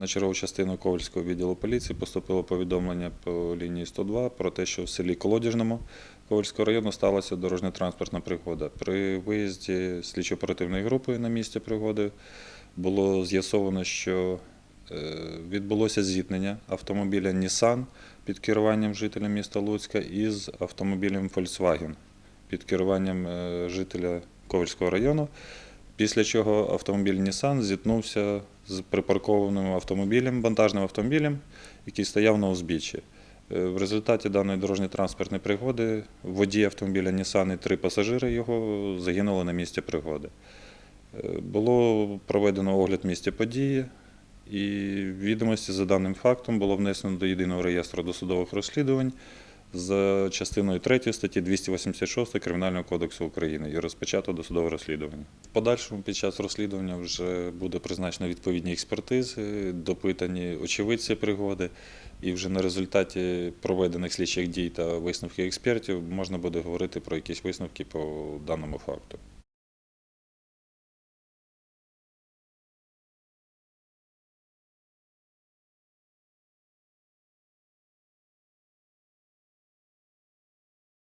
На чергову частину Ковальського відділу поліції поступило повідомлення по лінії 102 про те, що в селі Колодіжному Ковальського району сталася дорожньо-транспортна пригода. При виїзді слідчо-оперативної групи на місці пригоди було з'ясовано, що е, відбулося зіткнення автомобіля Nissan під керуванням жителя міста Луцька із автомобілем Volkswagen під керуванням е, жителя Ковальського району. Після чого автомобіль Nissan зіткнувся з припаркованим автомобілем, вантажним автомобілем, який стояв на узбіччі. Е, В результаті даної дорожньо-транспортної пригоди водій автомобіля Nissan і три пасажири його загинули на місці пригоди. Е, Було проведено огляд місця події, і відомості за даним фактом було внесено до єдиного реєстру досудових розслідувань за частиною 3 статті 286 Кримінального кодексу України і розпочато досудове розслідування. Подальшому під час розслідування вже буде призначено відповідні експертизи, допитані очевидці пригоди, і вже на результаті проведених слідчих дій та висновків експертів можна буде говорити про якісь висновки по даному факту.